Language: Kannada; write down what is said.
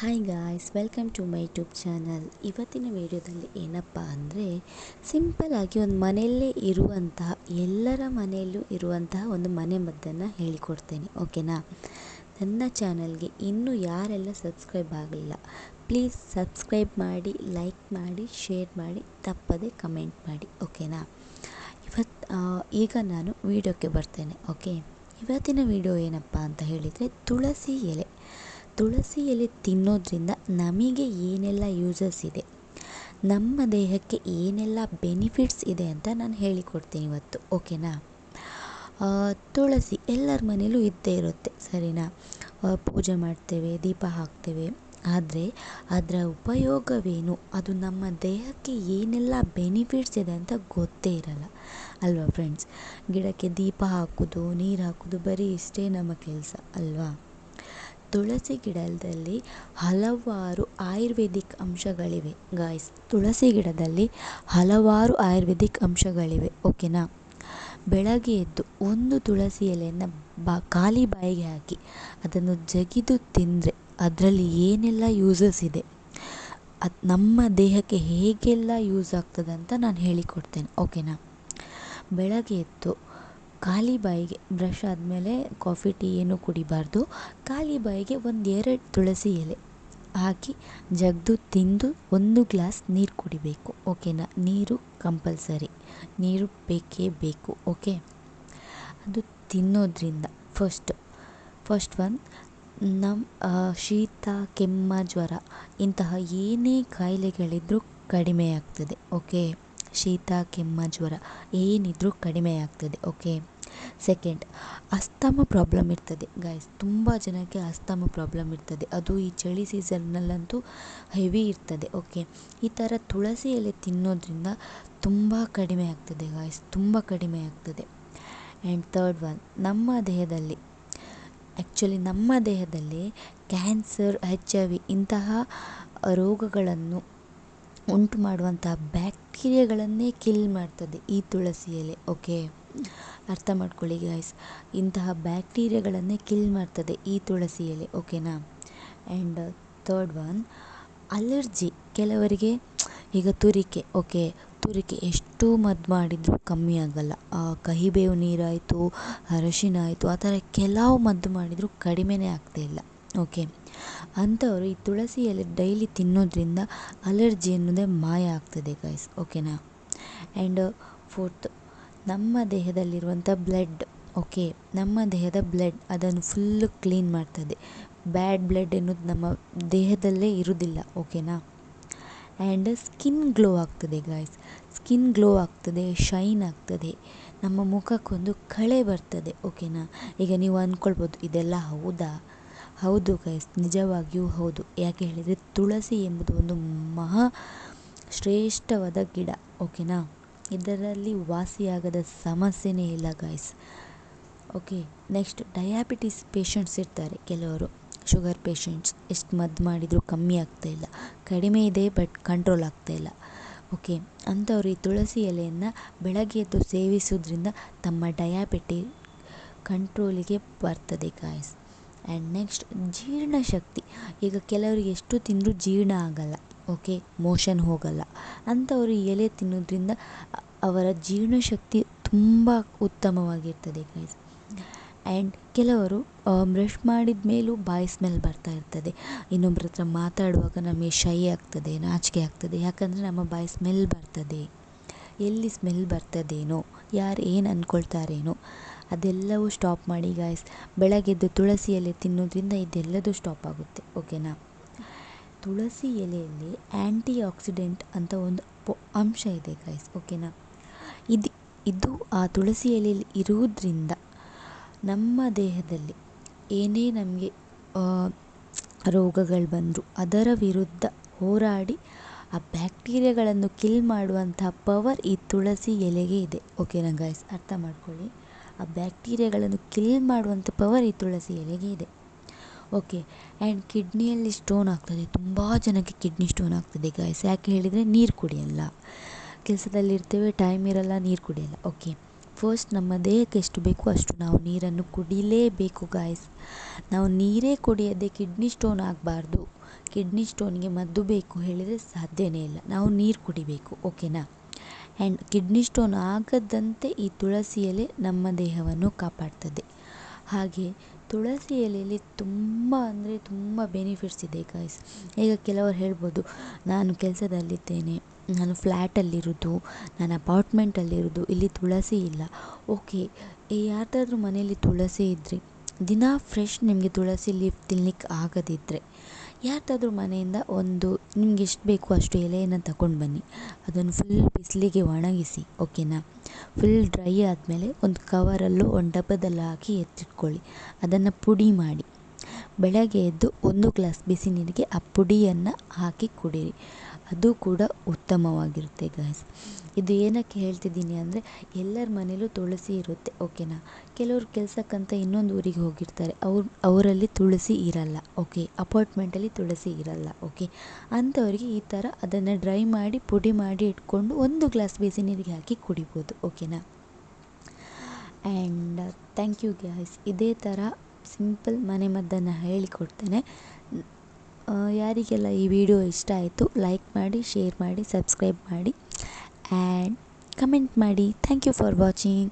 Hi guys welcome to my YouTube channel ಇವತ್ತಿನ ವಿಡಿಯೋದಲ್ಲಿ ಏನಪ್ಪ ಅಂದರೆ ಸಿಂಪಲ್ಲಾಗಿ ಒಂದು ಮನೆಯಲ್ಲೇ ಇರುವಂತಹ ಎಲ್ಲರ ಮನೆಯಲ್ಲೂ ಇರುವಂತಹ ಒಂದು ಮನೆ ಮದ್ದನ್ನು ಹೇಳಿಕೊಡ್ತೇನೆ ಓಕೆನಾ ನನ್ನ ಚಾನಲ್ಗೆ ಇನ್ನೂ ಯಾರೆಲ್ಲ ಸಬ್ಸ್ಕ್ರೈಬ್ ಆಗಲಿಲ್ಲ ಪ್ಲೀಸ್ ಸಬ್ಸ್ಕ್ರೈಬ್ ಮಾಡಿ ಲೈಕ್ ಮಾಡಿ ಶೇರ್ ಮಾಡಿ, ತಪ್ಪದೆ ಕಮೆಂಟ್ ಮಾಡಿ ಓಕೆನಾ ಇವತ್ತು ಈಗ ನಾನು ವಿಡಿಯೋಕ್ಕೆ ಬರ್ತೇನೆ ಓಕೆ ಇವತ್ತಿನ ವಿಡಿಯೋ ಏನಪ್ಪ ಅಂತ ಹೇಳಿದರೆ ತುಳಸಿ ಎಲೆ. ತುಳಸಿ ಎಲೆ ತಿನ್ನೋದ್ರಿಂದ ನಮಗೆ ಏನೆಲ್ಲ ಯೂಸಸ್ ಇದೆ, ನಮ್ಮ ದೇಹಕ್ಕೆ ಏನೆಲ್ಲ ಬೆನಿಫಿಟ್ಸ್ ಇದೆ ಅಂತ ನಾನು ಹೇಳಿಕೊಡ್ತೀನಿ ಇವತ್ತು ಓಕೆನಾ ತುಳಸಿ ಎಲ್ಲರ ಮನೇಲೂ ಇದ್ದೇ ಇರುತ್ತೆ, ಸರಿನಾ? ಪೂಜೆ ಮಾಡ್ತೇವೆ, ದೀಪ ಹಾಕ್ತೇವೆ, ಆದರೆ ಅದರ ಉಪಯೋಗವೇನು? ಅದು ನಮ್ಮ ದೇಹಕ್ಕೆ ಏನೆಲ್ಲ ಬೆನಿಫಿಟ್ಸ್ ಇದೆ ಅಂತ ಗೊತ್ತೇ ಇರಲ್ಲ, ಅಲ್ವಾ ಫ್ರೆಂಡ್ಸ್ ಗಿಡಕ್ಕೆ ದೀಪ ಹಾಕೋದು, ನೀರು ಹಾಕೋದು ಬರೀ ಇಷ್ಟೇ ನಮ್ಮ ಕೆಲಸ, ಅಲ್ವಾ? ತುಳಸಿ ಗಿಡದಲ್ಲಿ ಹಲವಾರು ಆಯುರ್ವೇದಿಕ್ ಅಂಶಗಳಿವೆ. ಗಾಯ್ಸ್ ತುಳಸಿ ಗಿಡದಲ್ಲಿ ಹಲವಾರು ಆಯುರ್ವೇದಿಕ್ ಅಂಶಗಳಿವೆ ಓಕೆನಾ ಬೆಳಗ್ಗೆ ಎದ್ದು ಒಂದು ತುಳಸಿ ಎಲೆಯನ್ನು ಬಾ, ಖಾಲಿ ಬಾಯಿಗೆ ಹಾಕಿ ಅದನ್ನು ಜಗಿದು ತಿಂದರೆ ಅದರಲ್ಲಿ ಏನೆಲ್ಲ ಯೂಸಸ್ ಇದೆ? ಅದು ನಮ್ಮ ದೇಹಕ್ಕೆ ಹೇಗೆಲ್ಲ ಯೂಸ್ ಆಗ್ತದೆ ಅಂತ ನಾನು ಹೇಳಿಕೊಡ್ತೇನೆ ಓಕೆನಾ ಬೆಳಗ್ಗೆ ಎದ್ದು ಖಾಲಿ ಬಾಯಿಗೆ ಬ್ರಷ್ ಆದಮೇಲೆ ಕಾಫಿ, ಟೀ ಏನೂ ಕುಡಿಬಾರದು. ಖಾಲಿ ಬಾಯಿಗೆ ಒಂದು ಎರಡು ತುಳಸಿ ಎಲೆ ಹಾಕಿ ಜಗ್ದು ತಿಂದು ಒಂದು ಗ್ಲಾಸ್ ನೀರು ಕುಡಿಬೇಕು. ಓಕೆನಾ ನೀರು ಕಂಪಲ್ಸರಿ. ನೀರು ಬೇಕೇ ಬೇಕು. ಓಕೆ ಅದು ತಿನ್ನೋದ್ರಿಂದ ಫಸ್ಟ್ ಫಸ್ಟ್ ಒನ್ ನಮ್ಮ ಶೀತ, ಕೆಮ್ಮ, ಜ್ವರ ಇಂತಹ ಏನೇ ಕಾಯಿಲೆಗಳಿದ್ರೂ ಕಡಿಮೆ ಆಗ್ತದೆ. ಓಕೆ ಶೀತ, ಕೆಮ್ಮ, ಜ್ವರ ಏನಿದ್ರೂ ಕಡಿಮೆ ಆಗ್ತದೆ ಓಕೆ ಸೆಕೆಂಡ್ ಅಸ್ತಮ ಪ್ರಾಬ್ಲಮ್ ಇರ್ತದೆ. ಗಾಯ್ಸ್ ತುಂಬ ಜನಕ್ಕೆ ಅಸ್ತಮ ಪ್ರಾಬ್ಲಮ್ ಇರ್ತದೆ. ಅದು ಈ ಚಳಿ ಸೀಸನ್ನಲ್ಲಂತೂ ಹೆವಿ ಇರ್ತದೆ ಓಕೆ ಈ ಥರ ತುಳಸಿ ಎಲೆ ತಿನ್ನೋದ್ರಿಂದ ತುಂಬ ಕಡಿಮೆ ಆಗ್ತದೆ ಗಾಯ್ಸ್ ತುಂಬ ಕಡಿಮೆ ಆಗ್ತದೆ. ಆ್ಯಂಡ್ ತರ್ಡ್ ಒನ್ ನಮ್ಮ ದೇಹದಲ್ಲಿ ಆ್ಯಕ್ಚುಲಿ ನಮ್ಮ ದೇಹದಲ್ಲಿ ಕ್ಯಾನ್ಸರ್ ಎಚ್ ಐ ವಿ ಇಂತಹ ರೋಗಗಳನ್ನು ಉಂಟು ಮಾಡುವಂತಹ ಬ್ಯಾಕ್ಟೀರಿಯಾಗಳನ್ನೇ ಕಿಲ್ ಮಾಡ್ತದೆ ಈ ತುಳಸಿ ಎಲೆ ಓಕೆ ಅರ್ಥ ಮಾಡ್ಕೊಳ್ಳಿ ಗಾಯ್ಸ್ ಇಂತಹ ಬ್ಯಾಕ್ಟೀರಿಯಾಗಳನ್ನೇ ಕಿಲ್ ಮಾಡ್ತದೆ ಈ ತುಳಸಿ ಎಲೆ ಓಕೆನಾ ಆ್ಯಂಡ್ ಥರ್ಡ್ ಒನ್ ಅಲರ್ಜಿ. ಕೆಲವರಿಗೆ ಈಗ ತುರಿಕೆ ಓಕೆ ತುರಿಕೆ ಎಷ್ಟು ಮದ್ದು ಮಾಡಿದರೂ ಕಮ್ಮಿ ಆಗಲ್ಲ. ಕಹಿಬೇವು ನೀರಾಯಿತು, ಅರಶಿನ ಆಯಿತು, ಆ ಥರ ಕೆಲವು ಮದ್ದು ಮಾಡಿದರೂ ಕಡಿಮೆನೇ ಆಗ್ತಾ ಇಲ್ಲ. ಓಕೆ. ಅಂಥವರು ಈ ತುಳಸಿ ಎಲೆ ಡೈಲಿ ತಿನ್ನೋದ್ರಿಂದ ಅಲರ್ಜಿ ಅನ್ನೋದೇ ಮಾಯ ಆಗ್ತದೆ ಗೈಸ್ ಓಕೆನಾ? ಆ್ಯಂಡ್ ಫೋರ್ತ್ ನಮ್ಮ ದೇಹದಲ್ಲಿರುವಂಥ ಬ್ಲಡ್ ಓಕೆ, ನಮ್ಮ ದೇಹದ ಬ್ಲಡ್ ಅದನ್ನು ಫುಲ್ಲು ಕ್ಲೀನ್ ಮಾಡ್ತದೆ. ಬ್ಯಾಡ್ ಬ್ಲಡ್ ಎನ್ನುವುದು ನಮ್ಮ ದೇಹದಲ್ಲೇ ಇರುವುದಿಲ್ಲ, ಓಕೆನಾ? ಆ್ಯಂಡ್ ಸ್ಕಿನ್ ಗ್ಲೋ ಆಗ್ತದೆ ಗಾಯ್ಸ್ ಸ್ಕಿನ್ ಗ್ಲೋ ಆಗ್ತದೆ ಶೈನ್ ಆಗ್ತದೆ. ನಮ್ಮ ಮುಖಕ್ಕೊಂದು ಕಳೆ ಬರ್ತದೆ, ಓಕೆನಾ? ಈಗ ನೀವು ಅಂದ್ಕೊಳ್ಬೋದು, ಇದೆಲ್ಲ ಹೌದಾ? ಹೌದು ಗೈಸ್ ನಿಜವಾಗಿಯೂ ಹೌದು. ಯಾಕೆ ಹೇಳಿದರೆ ತುಳಸಿ ಎಂಬುದು ಒಂದು ಮಹಾ ಶ್ರೇಷ್ಠವಾದ ಗಿಡ ಓಕೆನಾ ಇದರಲ್ಲಿ ವಾಸಿಯಾಗದ ಸಮಸ್ಯೆನೇ ಇಲ್ಲ guys okay next diabetes patients ಇರ್ತಾರೆ ಕೆಲವರು. ಶುಗರ್ ಪೇಷಂಟ್ಸ್ ಎಷ್ಟು ಮದ್ದು ಮಾಡಿದರೂ ಕಮ್ಮಿ ಆಗ್ತಾ ಇಲ್ಲ. ಕಡಿಮೆ ಇದೆ ಬಟ್ ಕಂಟ್ರೋಲ್ ಆಗ್ತಾ ಇಲ್ಲ. ಓಕೆ ಅಂಥವ್ರು ಈ ತುಳಸಿ ಎಲೆಯನ್ನು ಬೆಳಗ್ಗೆ ಎದ್ದು ಸೇವಿಸೋದ್ರಿಂದ ತಮ್ಮ ಡಯಾಬಿಟಿ ಕಂಟ್ರೋಲಿಗೆ ಬರ್ತದೆ ಗಾಯ್ಸ್ ಆ್ಯಂಡ್ ನೆಕ್ಸ್ಟ್ ಜೀರ್ಣಶಕ್ತಿ ಈಗ ಕೆಲವರಿಗೆ ಎಷ್ಟು ತಿಂದರೂ ಜೀರ್ಣ ಆಗಲ್ಲ ಓಕೆ ಮೋಷನ್ ಹೋಗಲ್ಲ. ಅಂಥವರು ಎಲೆ ತಿನ್ನೋದ್ರಿಂದ ಅವರ ಜೀರ್ಣಶಕ್ತಿ ತುಂಬ ಉತ್ತಮವಾಗಿರ್ತದೆ ಗೈಸ್ ಆ್ಯಂಡ್ ಕೆಲವರು ಬ್ರಷ್ ಮಾಡಿದ ಮೇಲೂ ಬಾಯ್ ಸ್ಮೆಲ್ ಬರ್ತಾ ಇರ್ತದೆ. ಇನ್ನೊಬ್ಬರ ಹತ್ರ ಮಾತಾಡುವಾಗ ನಮಗೆ ಶೈ ಆಗ್ತದೆ, ನಾಚಿಕೆ ಆಗ್ತದೆ. ಯಾಕಂದರೆ ನಮ್ಮ ಬಾಯ್ ಸ್ಮೆಲ್ ಬರ್ತದೆ. ಎಲ್ಲಿ ಸ್ಮೆಲ್ ಬರ್ತದೇನೋ, ಯಾರು ಏನು ಅಂದ್ಕೊಳ್ತಾರೇನೋ ಅದೆಲ್ಲವೂ ಸ್ಟಾಪ್ ಮಾಡಿ ಗಾಯ್ಸ್ ಬೆಳಗ್ಗೆದ್ದು ತುಳಸಿ ಎಲೆ ತಿನ್ನೋದ್ರಿಂದ ಇದೆಲ್ಲದೂ ಸ್ಟಾಪ್ ಆಗುತ್ತೆ ಓಕೆನಾ ತುಳಸಿ ಎಲೆಯಲ್ಲಿ ಆ್ಯಂಟಿ ಆಕ್ಸಿಡೆಂಟ್ ಅಂತ ಒಂದು ಅಂಶ ಇದೆ ಗಾಯ್ಸ್ ಓಕೆನಾ ಇದು ಇದು ಆ ತುಳಸಿ ಎಲೆಯಲ್ಲಿ ಇರುವುದರಿಂದ ನಮ್ಮ ದೇಹದಲ್ಲಿ ಏನೇ ನಮಗೆ ರೋಗಗಳು ಬಂದರೂ, ಅದರ ವಿರುದ್ಧ ಹೋರಾಡಿ ಆ ಬ್ಯಾಕ್ಟೀರಿಯಾಗಳನ್ನು ಕಿಲ್ ಮಾಡುವಂಥ ಪವರ್ ಈ ತುಳಸಿ ಎಲೆಗೆ ಇದೆ ಓಕೆನಾ ಗಾಯ್ಸ್ ಅರ್ಥ ಮಾಡ್ಕೊಳ್ಳಿ. ಆ ಬ್ಯಾಕ್ಟೀರಿಯಾಗಳನ್ನು ಕಿಲ್ ಮಾಡುವಂಥ ಪವರ್ ಈ ತುಳಸಿ ಎಲೆಗೆ ಇದೆ. ಓಕೆ ಆ್ಯಂಡ್ ಕಿಡ್ನಿಯಲ್ಲಿ ಸ್ಟೋನ್ ಆಗ್ತದೆ. ತುಂಬ ಜನಕ್ಕೆ ಕಿಡ್ನಿ ಸ್ಟೋನ್ ಆಗ್ತದೆ ಗಾಯ್ಸ್ ಯಾಕೆ ಹೇಳಿದರೆ ನೀರು ಕುಡಿಯಲ್ಲ. ಕೆಲಸದಲ್ಲಿರ್ತೇವೆ ಟೈಮ್ ಇರಲ್ಲ, ನೀರು ಕುಡಿಯಲ್ಲ. ಓಕೆ ಫಸ್ಟ್ ನಮ್ಮ ದೇಹಕ್ಕೆ ಎಷ್ಟು ಬೇಕು ಅಷ್ಟು ನಾವು ನೀರನ್ನು ಕುಡಿಲೇಬೇಕು ಗಾಯ್ಸ್ ನಾವು ನೀರೇ ಕುಡಿಯದೆ ಕಿಡ್ನಿ ಸ್ಟೋನ್ ಆಗಬಾರ್ದು. ಕಿಡ್ನಿ ಸ್ಟೋನ್ಗೆ ಮದ್ದು ಬೇಕು ಹೇಳಿದರೆ ಸಾಧ್ಯವೇ ಇಲ್ಲ. ನಾವು ನೀರು ಕುಡಿಬೇಕು ಓಕೆನಾ ಆ್ಯಂಡ್ ಕಿಡ್ನಿ ಸ್ಟೋನ್ ಆಗದಂತೆ ಈ ತುಳಸಿ ಎಲೆ ನಮ್ಮ ದೇಹವನ್ನು ಕಾಪಾಡ್ತದೆ. ಹಾಗೆ ತುಳಸಿ ಎಲೆಯಲ್ಲಿ ತುಂಬ ಅಂದರೆ ತುಂಬ ಬೆನಿಫಿಟ್ಸ್ ಇದೆ ಗಾಯ್ಸ್ ಈಗ ಕೆಲವರು ಹೇಳ್ಬೋದು, ನಾನು ಕೆಲಸದಲ್ಲಿದ್ದೇನೆ, ನಾನು ಫ್ಲ್ಯಾಟಲ್ಲಿರೋದು ನಾನು ಅಪಾರ್ಟ್ಮೆಂಟಲ್ಲಿರೋದು, ಇಲ್ಲಿ ತುಳಸಿ ಇಲ್ಲ. ಓಕೆ ಯಾರ್ದಾದ್ರೂ ಮನೆಯಲ್ಲಿ ತುಳಸಿ ಇದ್ದರೆ ದಿನ ಫ್ರೆಶ್ ನಿಮಗೆ ತುಳಸಿ ಲೀಫ್ ತಿನ್ಲಿಕ್ಕೆ ಆಗದಿದ್ದರೆ ಯಾರ್ದಾದ್ರೂ ಮನೆಯಿಂದ ಒಂದು, ನಿಮ್ಗೆ ಎಷ್ಟು ಬೇಕು ಅಷ್ಟು ಎಲೆಯನ್ನು ತಗೊಂಡು ಬನ್ನಿ. ಅದನ್ನು ಫುಲ್ ಬಿಸಿಲಿಗೆ ಒಣಗಿಸಿ ಓಕೆನಾ ಫುಲ್ ಡ್ರೈ ಆದಮೇಲೆ ಒಂದು ಕವರಲ್ಲೂ ಒಂದು ಡಬ್ಬದಲ್ಲಿ ಹಾಕಿ ಎತ್ತಿಟ್ಕೊಳ್ಳಿ. ಅದನ್ನು ಪುಡಿ ಮಾಡಿ. ಬೆಳಗ್ಗೆ ಎದ್ದು ಒಂದು ಗ್ಲಾಸ್ ಬಿಸಿ ನೀರಿಗೆ ಆ ಪುಡಿಯನ್ನು ಹಾಕಿ ಕುಡೀರಿ. ಅದು ಕೂಡ ಉತ್ತಮವಾಗಿರುತ್ತೆ ಗಾಯ್ಸ್ ಇದು ಏನಕ್ಕೆ ಹೇಳ್ತಿದ್ದೀನಿ ಅಂದರೆ, ಎಲ್ಲರ ಮನೇಲೂ ತುಳಸಿ ಇರುತ್ತೆ ಓಕೆನಾ ಕೆಲವರು ಕೆಲಸಕ್ಕಂತ ಇನ್ನೊಂದು ಊರಿಗೆ ಹೋಗಿರ್ತಾರೆ, ಅವ್ರು, ಅವರಲ್ಲಿ ತುಳಸಿ ಇರಲ್ಲ ಓಕೆ ಅಪಾರ್ಟ್ಮೆಂಟಲ್ಲಿ ತುಳಸಿ ಇರಲ್ಲ ಓಕೆ ಅಂಥವರಿಗೆ ಈ ಥರ ಅದನ್ನು ಡ್ರೈ ಮಾಡಿ, ಪುಡಿ ಮಾಡಿ ಇಟ್ಕೊಂಡು ಒಂದು ಗ್ಲಾಸ್ ಬಿಸಿ ನೀರಿಗೆ ಹಾಕಿ ಕುಡಿಬೋದು ಓಕೆನಾ ಆ್ಯಂಡ್ ಥ್ಯಾಂಕ್ ಯು ಗ್ಯಾಸ್ ಇದೇ ಥರ ಸಿಂಪಲ್ ಮನೆಮದ್ದನ್ನು ಹೇಳಿಕೊಡ್ತೇನೆ. ಯಾರಿಗೆಲ್ಲ ಈ ವಿಡಿಯೋ ಇಷ್ಟ ಆಯಿತು ಲೈಕ್ ಮಾಡಿ ಶೇರ್ ಮಾಡಿ ಸಬ್ಸ್ಕ್ರೈಬ್ ಮಾಡಿ ಆ್ಯಂಡ್ ಕಮೆಂಟ್ ಮಾಡಿ. Thank you for watching